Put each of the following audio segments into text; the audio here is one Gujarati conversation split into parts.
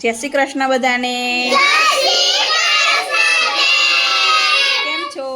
જય શ્રી કૃષ્ણ બધાને. કેમ છો?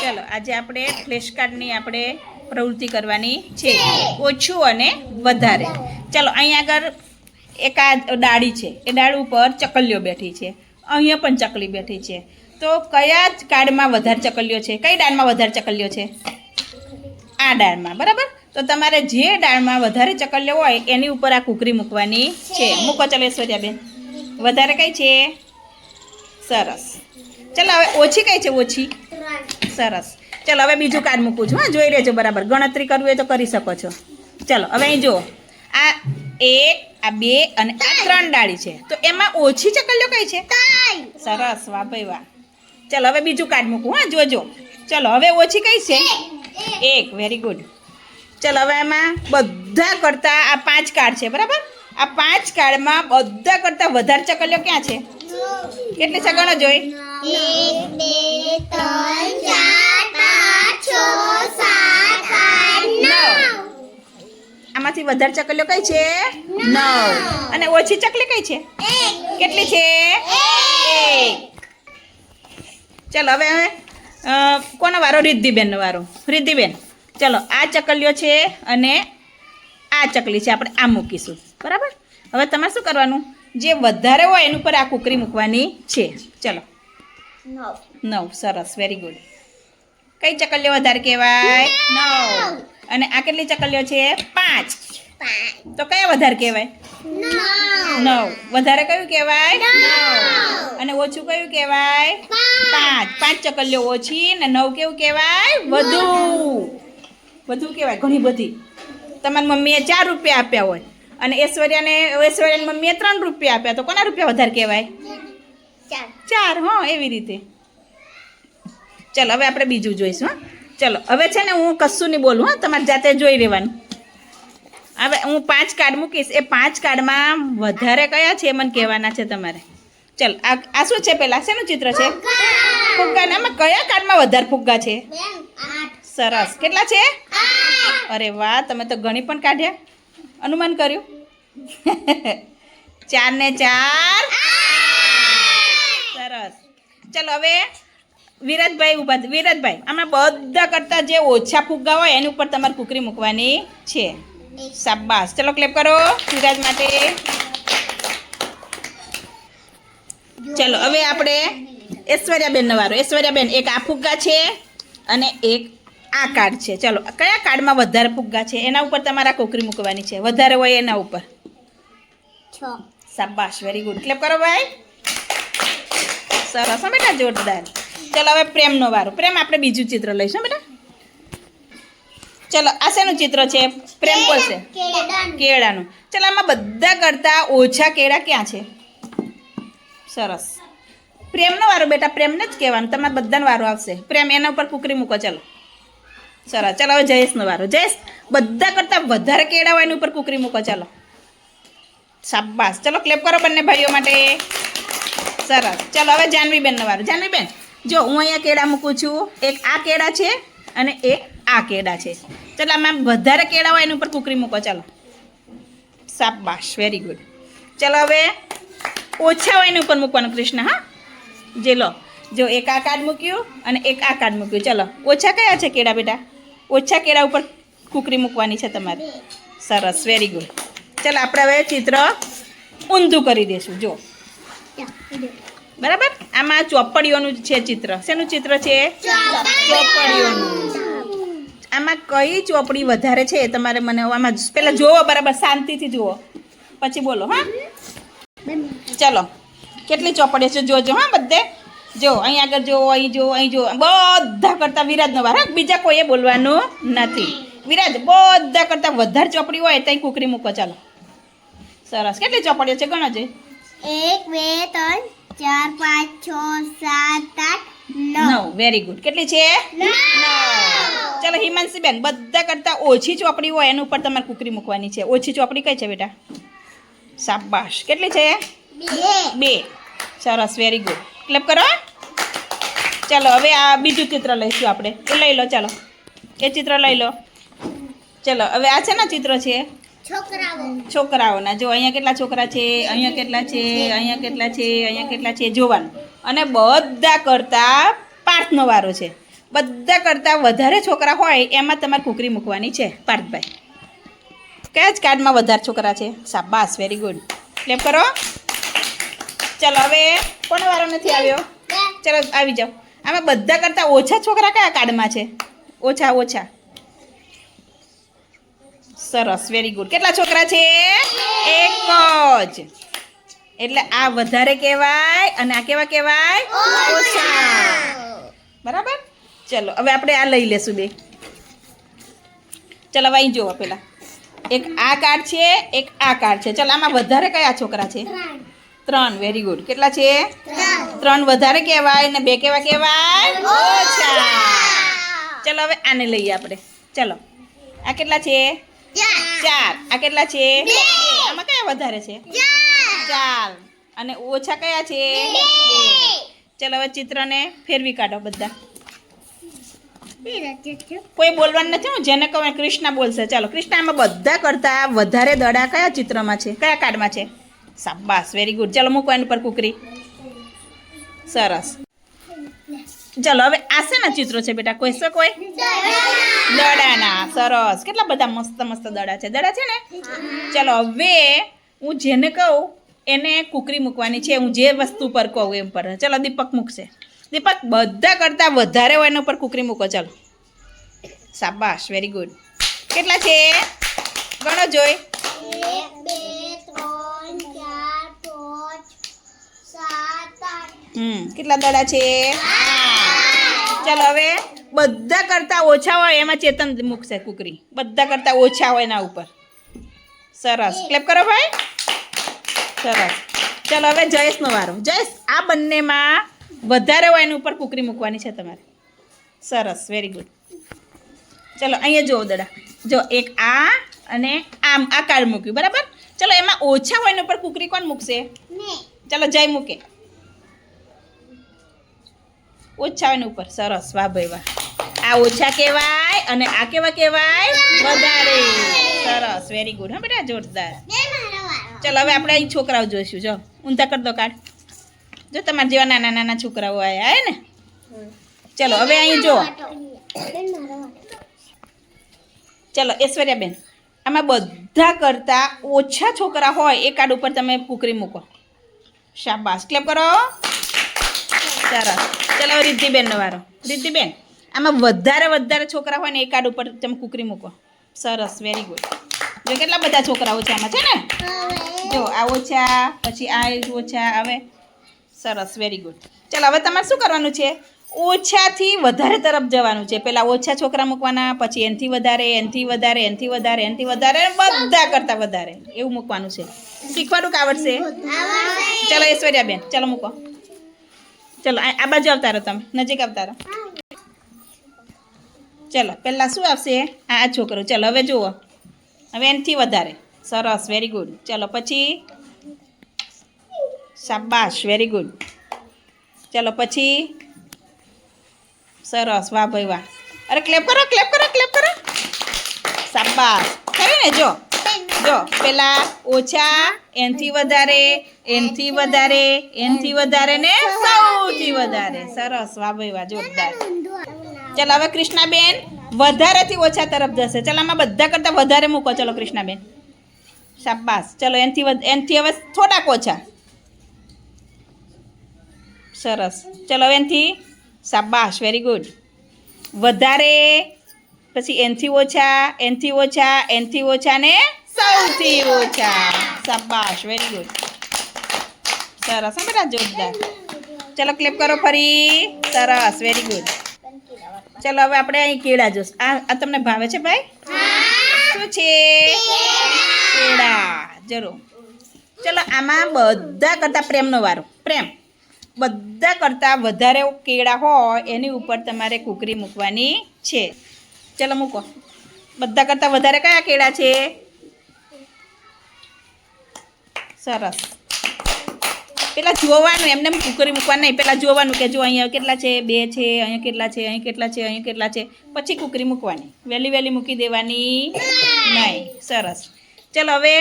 ચલો, આજે આપણે ફ્લેશ કાર્ડની આપણે પ્રવૃત્તિ કરવાની છે. ઓછું અને વધારે. ચલો અહીંયા આગળ એક આ ડાળી છે. એ ડાળ ઉપર ચકલીઓ બેઠી છે. અહીંયા પણ ચકલી બેઠી છે. તો કયા જ કાર્ડમાં વધારે ચકલીઓ છે? કઈ ડાળમાં વધારે ચકલીઓ છે? આ ડાળમાં બરાબર? તો તમારે જે ડાળમાં વધારે ચકલીઓ હોય એની ઉપર આ કુકરી મૂકવાની છે. મૂકો ચલો ઐશ્વર્યાબેન વધારે કઈ છે? સરસ. ચાલો હવે ઓછી કઈ છે? ઓછી. સરસ. ચાલો હવે બીજું કાર્ડ મૂકું છું હા. જોઈ લેજો બરાબર. ગણતરી કરવી હોય તો કરી શકો છો. ચાલો હવે અહીં જુઓ. આ એક આ બે અને આ ત્રણ ડાળી છે. તો એમાં ઓછી ચકલીઓ કઈ છે? સરસ. વાહ ભાઈ વાહ. ચાલો હવે બીજું કાર્ડ મૂકું હા. જોજો ચાલો હવે ઓછી કઈ છે? એક. વેરી ગુડ ચલો હવે એમાં બધા કરતાં આ પાંચ કાર્ડ છે બરાબર? આ પાંચ કાર્ડમાં બધા કરતાં વધારે ચકલીઓ ક્યાં છે? કેટલી ચકલો જોઈ? આમાંથી વધારે ચકલીઓ કઈ છે? નવ. અને ઓછી ચકલી કઈ છે? કેટલી છે? ચલો હવે હવે કોનો વારો? રિદ્ધિબેનનો વારો. રિદ્ધિબેન. ચલો આ ચકલીઓ છે અને આ ચકલી છે આપણે આ મૂકીશું. બરાબર? હવે તમારે શું કરવાનું? જે વધારે હોય એની ઉપર આ કુકરી મૂકવાની છે. ચલો. નવ. સરસ વેરી ગુડ કઈ ચકલીઓ વધારે કહેવાય? નવ. અને આ કેટલી ચકલીઓ છે? પાંચ. તો કયા વધારે કહેવાય? નવ. નવ. વધારે કયું કહેવાય? નવ. અને ઓછું કયું કહેવાય? પાંચ. પાંચ ચકલીઓ ઓછી ને નવ કેવું કહેવાય? વધુ. વધુ કહેવાય ઘણી બધી. તમારી મમ્મીએ ચાર રૂપિયા આપ્યા હોય અને ઐશ્વર્યાને ઐશ્વર્યાની મમ્મીએ ત્રણ રૂપિયા આપ્યા. તો કોના રૂપિયા વધારે કહેવાય? ચાર. હા એવી રીતે. ચાલો હવે આપણે બીજું જોઈશું હા. ચલો હવે છે ને હું કશું નહીં બોલું હા તમારે જાતે જોઈ લેવાનું. હવે હું પાંચ કાર્ડ મૂકીશ. એ પાંચ કાર્ડમાં વધારે કયા છે એ મને કહેવાના છે તમારે. ચલો આ આ શું છે પહેલાં શેનું ચિત્ર છે? ફુગ્ગા. આમાં કયા કાર્ડમાં વધારે ફુગ્ગા છે? સરસ. કેટલા છે? અરે વાહ, તમે તો ઘણી પણ કાઢ્યા. અનુમાન કર્યું? ચાર ને ચાર. સરસ. ચલો હવે વિરાજભાઈ ઊભા વિરાજભાઈ, આમાં બધા કરતાં જે ઓછા ફુગ્ગા હોય, એની ઉપર તમારે કુકરી મૂકવાની છે. શાબાશ. ચલો ક્લેપ કરો. વિરાજ માટે. ચલો, હવે આપણે ઐશ્વર્યાબેનનો વારો. ઐશ્વર્યાબેન, એક આ ફુગ્ગા છે અને એક આ કાર્ડ છે. ચલો કયા કાર્ડમાં વધારે ફુગ્ગા છે? એના ઉપર તમારે કોકરી મૂકવાની છે. વધારે હોય એના ઉપર. શાબાશ વેરી ગુડ ક્લેપ કરો ભાઈ. સરસ હો બેટા જોરદાર. ચલો હવે પ્રેમનો વારો. પ્રેમ આપણે બીજું ચિત્ર લઈશું બેટા. ચલો આ શેનું ચિત્ર છે? પ્રેમ કોલ છે? કેળાનું. ચલો આમાં બધા કરતાં ઓછા કેળા ક્યાં છે? સરસ. પ્રેમનો વારો બેટા પ્રેમને જ કહેવાનું. તમારે બધાનો વારો આવશે. પ્રેમ એના ઉપર કુકરી મૂકો ચલો. સરસ ચલો, હવે જયેશનો વારો. જયેશ, બધા કરતાં વધારે કેળા હોય એની ઉપર કુકરી મૂકો, ચલો. શાબાશ. ચલો ક્લેપ કરો બંને ભાઈઓ માટે. સરસ. ચલો, હવે જાનવીબેનનો વારો. જાનવીબેન, જો હું અહીંયા કેળા મૂકું છું, એક આ કેળા છે અને એક આ કેળા છે. ચલો, આમાં વધારે કેળા હોય એની ઉપર કુકરી મૂકો, ચાલો. શાબાશ. વેરી ગુડ ચલો, હવે ઓછા હોય એની ઉપર મૂકવાનું, કૃષ્ણ, હા? જે લો. જો એક આ કાર્ડ મૂક્યું અને એક આ કાર્ડ મૂક્યું. ચલો, ઓછા કયા છે કેળા બેટા? ઓછા કેળા ઉપર કુકરી મૂકવાની છે તમારે. સરસ વેરી ગુડ ચાલો આપણે હવે ચિત્ર ઊંધું કરી દઈશું. જો બરાબર? આમાં ચોપડીઓનું છે ચિત્ર. શેનું ચિત્ર છે? ચોપડીઓનું. આમાં કઈ ચોપડી વધારે છે તમારે મને આમાં પહેલાં જુઓ બરાબર શાંતિથી જુઓ. પછી બોલો હા? ચલો. કેટલી ચોપડીઓ છે? જોજો હા બધે. જો અહીં આગળ જો અહીં જો અહીં જો. બધા કરતાં વિરાજનો વાર બીજા કોઈએ બોલવાનું નથી. વિરાજ બધા કરતાં વધારે ચોપડી હોય ત્યાં કુકરી મૂકો ચાલો. સરસ. કેટલી ચોપડીઓ છે? ગણો છે એક બે ત્રણ ચાર પાંચ છ સાત આઠ નવ. વેરી ગુડ કેટલી છે? ચાલો હિમાંશી બેન બધા કરતાં ઓછી ચોપડી હોય એની ઉપર તમારે કુકરી મૂકવાની છે. ઓછી ચોપડી કઈ છે બેટા? શાબાશ. કેટલી છે? બે. સરસ. વેરી ગુડ ક્લેપ કરો ચાલો હવે આ બીજું ચિત્ર લઈશું આપણે. એ લઈ લો ચાલો. એ ચિત્ર લઈ લો. ચાલો હવે આ છે ને ચિત્ર છે? છોકરાઓના. જો અહીંયા કેટલા છોકરા છે? અહીંયા કેટલા છે? અહીંયા કેટલા છે? અહીંયા કેટલા છે? જોવાનું. અને બધા કરતાં પાર્થનો વારો છે. બધા કરતાં વધારે છોકરા હોય એમાં તમારે કુકરી મૂકવાની છે પાર્થભાઈ. કયા જ કાર્ડમાં વધારે છોકરા છે? શાબાશ વેરી ગુડ ક્લેપ કરો. ચલો, હવે કોનો વારો નથી આવ્યો? ચલો, આવી જાઓ. આમાં બધા કરતાં ઓછા છોકરા કયા કાર્ડમાં છે? ઓછા ઓછા. સરસ વેરી ગુડ કેટલા છોકરા છે? એક જ. એટલે આ વધારે કહેવાય અને આ કેવા કહેવાય? ઓછા. બરાબર? ચલો, હવે આપણે આ લઈ લેશું બે. ચલો અહીં જુઓ પેલા એક આ કાર્ડ છે, એક આ કાર્ડ છે. ચલો, આમાં વધારે કયા છોકરા છે? ત્રણ. વેરી ગુડ કેટલા છે? ત્રણ. વધારે કહેવાય ને બે કેવા કહેવાય? ઓછા. ચલો હવે આને લઈએ આપણે. ચલો. આ કેટલા છે? ચાર. આ કેટલા છે? આમાં કયા વધારે છે? ચાર. અને ઓછા કયા છે? ચલો હવે ચિત્રને ફેરવી કાઢો બધા. કોઈ બોલવાનું નથી હું જેને કહું કૃષ્ણા બોલશે. ચાલો કૃષ્ણા આમાં બધા કરતા વધારે દડા કયા ચિત્રમાં છે? કયા કાર્ડમાં છે? સાબાસ વેરી ગુડ ચાલો મૂકો એની પર કુકરી. સરસ. ચાલો, હવે આ ચિત્રો છે બેટા? કોઈ છે કોઈ? દડાના. સરસ. કેટલા બધા મસ્ત મસ્ત દડા છે. દડા છે ને? ચાલો, હવે હું જેને કહું, એને કુકરી મૂકવાની છે. હું જે વસ્તુ પર કહું એમ પર. ચાલો, દીપક મૂકશે. દીપક, બધા કરતાં વધારે હોય એના ઉપર કુકરી મૂકો. ચાલો. સાબાશ વેરી ગુડ કેટલા છે? ગણો જોઈ. કેટલા દડા છે? ચાલો હવે બધા કરતાં ઓછા હોય એમાં ચેતન મૂકશે કુકરી. બધા કરતાં ઓછા હોય એના ઉપર. સરસ. ક્લેપ કરો ભાઈ. સરસ. ચાલો હવે જયેશનો વારો. જયેશ આ બંનેમાં વધારે હોય એની ઉપર કુકરી મૂકવાની છે તમારે. સરસ. વેરી ગુડ ચલો અહીંયા જુઓ દડા. જો એક આ અને આમ આ કાર્ડ મૂક્યું. બરાબર? ચલો એમાં ઓછા હોય એના ઉપર કુકરી કોણ મૂકશે? ચલો ચાલો જય મૂકે. ઓછા ને ઉપર સરસ, વાહ ભાઈ વાહ. આ ઓછા કહેવાય અને આ કેવા કહેવાય? વધારે. સરસ વેરી ગુડ હા બેટા, જોરદાર. ચાલો, હવે આપણે અહીં છોકરાઓ જોઈશું. જો, ઊંધા કરી દો કાર્ડ જો, તમારા જેવા નાના નાના છોકરાઓ આવ્યા હે ને? ચલો, હવે અહીં જો બેન ઐશ્વર્યા બેન ચલો આમાં બધા કરતાં ઓછા છોકરા હોય, એ કાર્ડ ઉપર તમે કુકરી મૂકો. શાબાશ. ક્લેપ કરો. સરસ ચલો રિદ્ધિબેનનો વારો. રિદ્ધિબેન આમાં વધારે વધારે છોકરા હોય ને એ કાર્ડ ઉપર તમે કુકરી મૂકો. સરસ વેરી ગુડ જો કેટલા બધા છોકરાઓ છે આમાં છે ને? જો આ ઓછા પછી આ ઓછા હવે સરસ વેરી ગુડ ચાલો હવે તમારે શું કરવાનું છે? ઓછાથી વધારે તરફ જવાનું છે. પહેલાં ઓછા છોકરા મૂકવાના પછી એનથી વધારે એનથી વધારે એનથી વધારે એનથી વધારે બધા કરતાં વધારે. એવું મૂકવાનું છે. શીખવાનું કે આવડશે. ચાલો ઐશ્વર્યાબેન ચલો મૂકો. ચાલો આ આ બાજુ આવતા રહો તમે નજીક આવતા રહો ચાલો પહેલાં શું આવશે આ આ છોકરો ચાલો હવે જુઓ હવે એનથી વધારે સરસ વેરી ગુડ ચાલો પછી શાબાશ વેરી ગુડ ચાલો પછી સરસ વાહ ભાઈ વાહ અરે ક્લેપ કરો ક્લેપ કરો ક્લેપ કરો શાબાશ ખરી ને જો જો પેલા ઓછા એનથી વધારે એનથી વધારે એનથી વધારે ને સૌથી વધારે સરસ. વાહ ભાઈ વાહ જોરદાર. ચાલો હવે કૃષ્ણાબેન વધારેથી ઓછા તરફ જશે. ચાલો આમાં બધા કરતાં વધારે મૂકો. ચલો કૃષ્ણાબેન. શાબાસ ચલો એનથી એનથી હવે થોડાક ઓછા. સરસ. ચલો એનથી શાબાશ. વેરી ગુડ વધારે પછી એનથી ઓછા એનથી ઓછા એનથી ઓછા ને સૌથી ઓછા. શાબાશ. વેરી ગુડ સરસ. બેટા જોરદાર. ચલો ક્લિપ કરો ફરી. સરસ વેરી ગુડ ચલો હવે આપણે અહીં કેળા જોશ. આ તમને ભાવે છે ભાઈ? શું છે? કેળા. જરૂર. ચલો આમાં બધા કરતાં પ્રેમનો વારો. પ્રેમ. બધા કરતાં વધારે કેળા હોય એની ઉપર તમારે કુકરી મૂકવાની છે. ચલો મૂકો. બધા કરતાં વધારે કયા કેળા છે? સરસ. પેલા જોવાનું, એમને એમ કુકરી મૂકવાનું નહીં. પેલા જોવાનું કે જો અહીંયા કેટલા છે, બે છે, અહીંયા કેટલા છે અહીં કેટલા છે અહીં કેટલા છે. પછી કુકરી મૂકવાની. વહેલી વહેલી મૂકી દેવાની નહીં. સરસ. ચલો હવે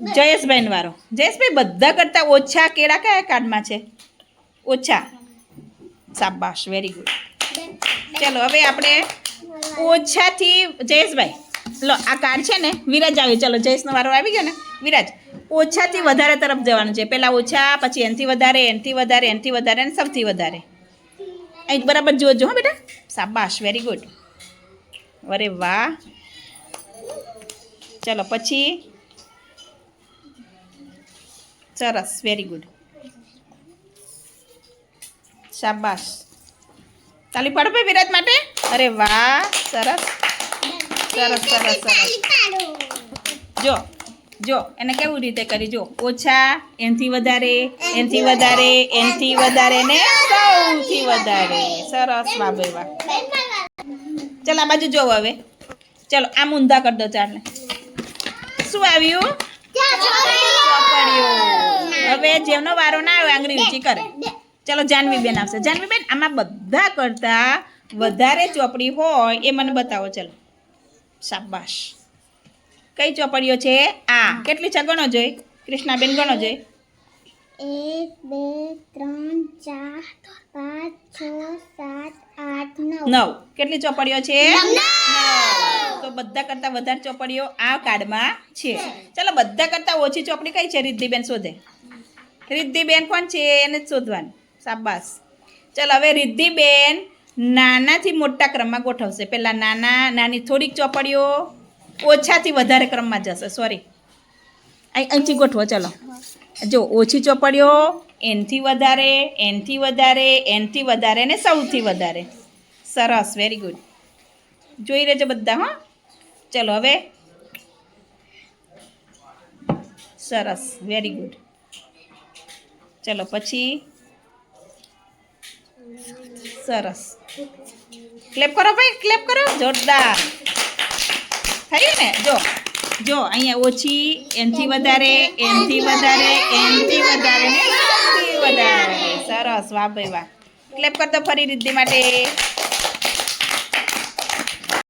જયેશભાઈ વારો. જયેશભાઈ બધા કરતાં ઓછા કેળા કયા કાર્ડમાં છે? ઓછા. શાબાશ. વેરી ગુડ ચલો હવે આપણે ઓછાથી જયેશભાઈ. લો, આ કાર્ડ છે ને, વિરાજ આવ્યો. ચલો, જયેશનો વારો આવી ગયો ને. વિરાજ ઓછાથી વધારે તરફ જવાનું છે. પહેલાં ઓછા પછી એનથી વધારે એનથી વધારે એનથી વધારે અને સૌથી વધારે. અહીં બરાબર જોજો હો બેટા. સાબાશ વેરી ગુડ અરે વાહ. ચલો પછી. સરસ વેરી ગુડ શાબાશ. તાલી પાડો ભાઈ વિરાજ માટે. અરે વાહ સરસ. સરસ સરસ સરસ. જો. જો, એને કેવું રીતે કરી? જો, ઓછા, એનથી વધારે એનથી વધારે એનથી વધારે ને સૌથી વધારે. સરસ ભાઈ વાહ ચાલ, આ બાજુ જોવો હવે. ચલો આમ ઊંધા કરી દો ચાલને. શું આવ્યું? હવે જેમનો વારો ના આવે, આંગળી ઊંચી કરે. ચલો જાનવી બેન આવશે. જાનવી બેન આમાં બધા કરતા વધારે ચોપડી હોય એ મને બતાવો. ચલો. શાબાશ. કઈ ચોપડીઓ છે? આ. કેટલી છે ગણો જોઈ? કૃષ્ણાબેન ગણો જોઈ. એક બે ત્રણ ચાર પાંચ છ સાત આઠ નવ. નવ. કેટલી ચોપડીઓ છે? તો બધા કરતા વધારે ચોપડીઓ આ કાર્ડમાં છે. ચાલો બધા કરતા ઓછી ચોપડી કઈ છે? રિદ્ધિબેન શોધે. રિદ્ધિબેન કોણ છે? એને જ શોધવાનું. સાબાસ ચાલો હવે રિદ્ધિબેન નાનાથી મોટા ક્રમમાં ગોઠવશે. પહેલાં નાના નાની થોડીક ચોપડીઓ. ઓછાથી વધારે ક્રમમાં જશે સોરી અહીં અહીંથી ગોઠવો, ચલો. જો, ઓછી ચોપડીઓ, એનથી વધારે એનથી વધારે એનથી વધારે ને સૌથી વધારે. સરસ વેરી ગુડ જોઈ રહેજો બધા, હા. ચલો, હવે. સરસ વેરી ગુડ ચલો, પછી. સરસ. ક્લેપ કરો ભાઈ ક્લેપ કરો. જોરદાર. થયું ને? જો જો, અહીંયા ઓછી, એનથી વધારે એનથી વધારે એનથી વધારે ને વધારે. સરસ, વાહ ભાઈ વાહ. ક્લેપ કર દો ફરી રીતિ માટે.